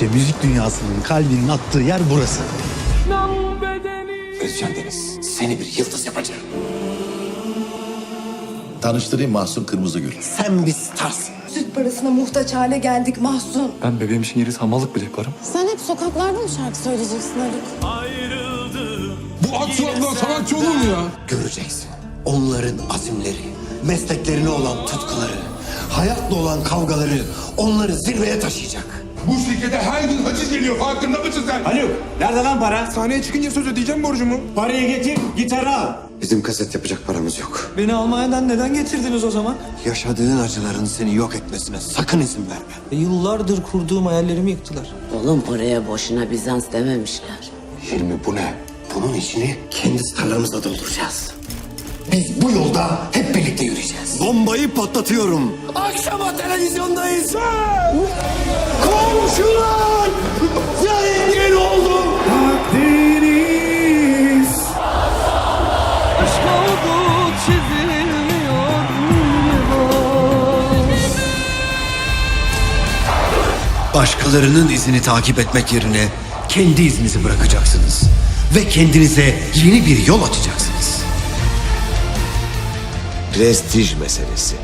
İşte müzik dünyasının kalbinin attığı yer burası. Özcan Deniz, seni bir yıldız yapacağım. Tanıştırayım Mahsun Kırmızıgül. Sen bir starsın. Süt parasına muhtaç hale geldik Mahsun. Ben bebeğim için yeri hamallık bile yaparım. Sen hep sokaklarda mı şarkı söyleyeceksin Haluk? Bu at suratla sanatçı olur mu ya? Göreceksin. Onların azimleri, mesleklerine olan tutkuları, hayatla olan kavgaları onları zirveye taşıyacak. Bu şirkete her gün haciz geliyor farkında mısın sen? Haluk, nerede lan para? Sahneye çıkınca söz ödeyeceğim borcumu. Parayı getir, gitarı al. Bizim kaset yapacak paramız yok. Beni Almanya'dan neden getirdiniz o zaman? Yaşadığın acıların seni yok etmesine sakın izin verme. Yıllardır kurduğum hayallerimi yıktılar. Oğlum buraya boşuna Bizans dememişler. Hilmi bu ne? Bunun içini kendi starlarımızla dolduracağız. Biz bu yolda hep birlikte yürüyeceğiz. Bombayı patlatıyorum. Akşama televizyondayız. Komşular! Başkalarının izini takip etmek yerine kendi izinizi bırakacaksınız. Ve kendinize yeni bir yol açacaksınız. Prestij meselesi.